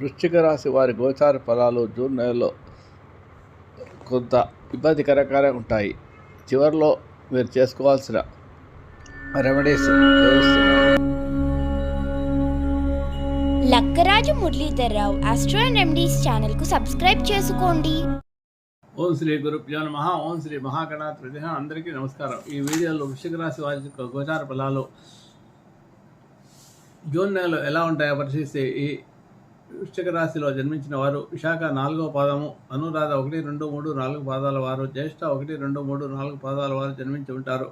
వృశ్చిక రాశి వారి గోచార ఫలాలు జూన్ నెలలో కొంత ఇబ్బందికరంగానే ఉంటాయి. చివరిలో మీరు చేసుకోవాల్సిన remedies Lakkaraju Muralidhar Rao astro and remedies ఛానల్కు సబ్స్క్రైబ్ చేసుకోండి. ఓం శ్రీ గురుభ్యో నమ. ఓం శ్రీ మహాగణాత్ విధిన అందరికీ నమస్కారం. ఈ వీడియోలో వృశ్చిక రాశి వారి యొక్క గోచార ఫలాలు జూన్ నెలలో ఎలా ఉంటాయో పరిశీలిస్తే ఈ వృశ్చిక రాశిలో జన్మించిన వారు విశాఖ నాలుగవ పాదము అనురాధ ఒకటి రెండు మూడు నాలుగు పాదాల వారు జ్యేష్ఠ ఒకటి రెండు మూడు నాలుగు పాదాల వారు జన్మించి ఉంటారు.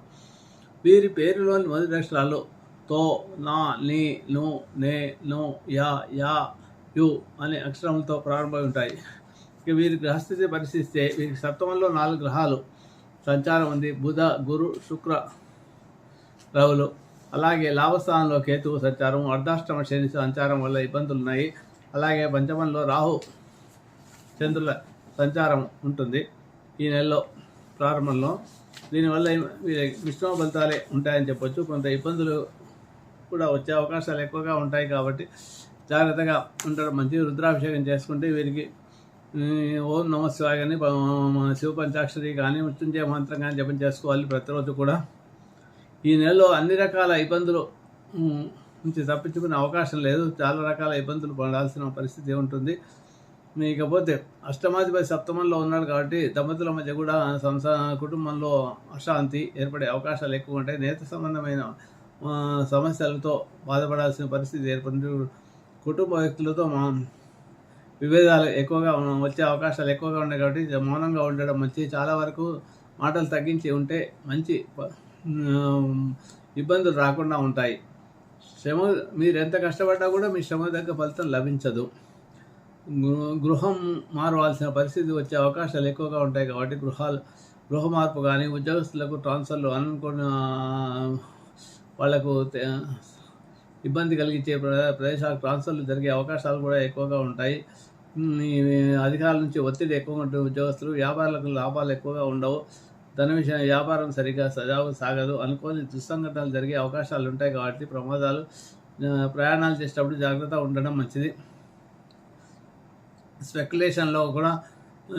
వీరి పేరులోని మొదటి అక్షరాలు తో నా నీ ను నే ను యా యా యు అనే అక్షరములతో ప్రారంభమై ఉంటాయి. ఇక వీరి గ్రహస్థితి పరిశీలిస్తే వీరికి సప్తమంలో నాలుగు గ్రహాలు సంచారం ఉంది బుధ గురు శుక్ర రవులు. అలాగే లాభస్థానంలో కేతువు సంచారం అర్ధాష్టమ శని సంచారం వల్ల ఇబ్బందులు ఉన్నాయి అలాగే పంచమంలో రాహు చంద్రుల సంచారం ఉంటుంది. ఈ నెలలో ప్రారంభంలో. దీనివల్ల ఏం- మిశ్రమ ఫలితాలే ఉంటాయని చెప్పొచ్చు. కొంత ఇబ్బందులు కూడా వచ్చే అవకాశాలు ఎక్కువగా ఉంటాయి కాబట్టి జాగ్రత్తగా ఉండడం మంచిది. రుద్రాభిషేకం చేసుకుంటే వీరికి ఓం నమ శివాయ కానీ శివ పంచాక్షరి కానీ మృత్యుంజయ మంత్రం కానీ జపం చేసుకోవాలి ప్రతిరోజు కూడా. ఈ నెలలో అన్ని రకాల ఇబ్బందులు నుంచి తప్పించుకునే అవకాశం లేదు. చాలా రకాల ఇబ్బందులు పడాల్సిన పరిస్థితి ఉంటుంది. ఇకపోతే అష్టమాధిపతి సప్తమంలో ఉన్నాడు కాబట్టి దంపతుల మధ్య కూడా సంసా కుటుంబంలో అశాంతి ఏర్పడే అవకాశాలు ఎక్కువ ఉంటాయి. నేత సంబంధమైన సమస్యలతో బాధపడాల్సిన పరిస్థితి ఏర్పడి కుటుంబ వ్యక్తులతో మా విభేదాలు ఎక్కువగా వచ్చే అవకాశాలు ఎక్కువగా ఉన్నాయి కాబట్టి మౌనంగా ఉండడం మంచి చాలా వరకు మాటలు తగ్గించి ఉంటే మంచి ప- ఇబ్బందులు రాకుండా ఉంటాయి. శ్రమ మీరు ఎంత కష్టపడ్డా కూడా మీ శ్రమ తగ్గ ఫలితం లభించదు. గృహం మారవలసిన పరిస్థితి వచ్చే అవకాశాలు ఎక్కువగా ఉంటాయి కాబట్టి గృహాలు గృహ మార్పు కానీ ఉద్యోగస్తులకు ట్రాన్స్ఫర్లు అనుకున్న వాళ్ళకు ఇబ్బంది కలిగించే ప్రదేశాలకు ట్రాన్స్ఫర్లు జరిగే అవకాశాలు కూడా ఎక్కువగా ఉంటాయి. అధికారుల నుంచి ఒత్తిడి ఎక్కువ ఉంటుంది. ఉద్యోగస్తులు వ్యాపారులకు లాభాలు ఎక్కువగా ఉండవు. ధన విషయం వ్యాపారం సరిగా సజావు సాగదు అనుకోని దుస్సంఘటనలు జరిగే అవకాశాలు ఉంటాయి కాబట్టి ప్రమాదాలు ప్రయాణాలు చేసేటప్పుడు జాగ్రత్త ఉండడం మంచిది. స్పెక్యులేషన్లో కూడా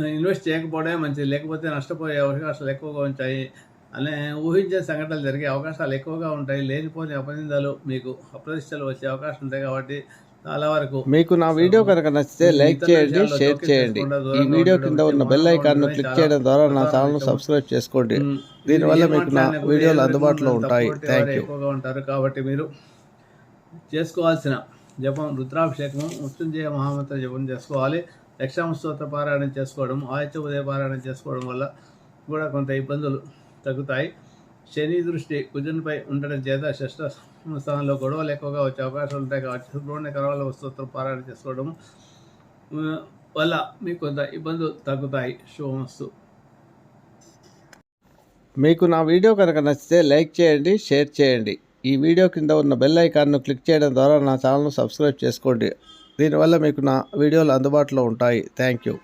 ఇన్వెస్ట్ చేయకపోవడమే మంచిది. లేకపోతే నష్టపోయే అవకాశాలు ఎక్కువగా ఉంటాయి అనే ఊహించే సంఘటనలు జరిగే అవకాశాలు ఎక్కువగా ఉంటాయి. లేనిపోని అపనిందాలు మీకు అప్రతిష్టలు వచ్చే అవకాశం ఉంటాయి కాబట్టి చాలా వరకు. మీకు నా వీడియో కనుక నచ్చితే లైక్ చేయండి షేర్ చేయండి. ఈ వీడియో కింద ఉన్న. బెల్ ఐకాన్ను క్లిక్ చేయడం ద్వారా నా ప్రధాన ఛానల్ విషయం. సబ్స్క్రైబ్ చేసుకోండి. దీనివల్ల మీకు నా వీడియోలు అందుబాటులో ఉంటాయి. థ్యాంక్ యూ ఎక్కువగా ఉంటారు కాబట్టి మీరు చేసుకోవాల్సిన జపం రుద్రాభిషేకం మృత్యుంజయ మహామంత్ర జపం చేసుకోవాలి. యక్షామ స్తోత్ర పారాయణం చేసుకోవడం ఆయుత్య ఉదయ పారాయణం చేసుకోవడం వల్ల కూడా కొంత ఇబ్బందులు తగ్గుతాయి. శని దృష్టి కుజునిపై ఉండడం చేత షష్ట స్థానంలో గొడవలు ఎక్కువగా వచ్చే అవకాశాలు ఉంటాయి కాబట్టి సుబ్రహ్మణ్య కరవాల వస్తువుతో పారాయణ చేసుకోవడం వల్ల మీకు కొంత ఇబ్బందులు తగ్గుతాయి. శుభమస్తు. మీకు నా వీడియో కనుక నచ్చితే లైక్ చేయండి షేర్ చేయండి. ఈ వీడియో కింద ఉన్న బెల్ ఐకాన్ను క్లిక్ చేయడం ద్వారా నా ఛానల్ను సబ్స్క్రైబ్ చేసుకోండి. దీనివల్ల మీకు నా వీడియోలు అందుబాటులో ఉంటాయి. Thank you.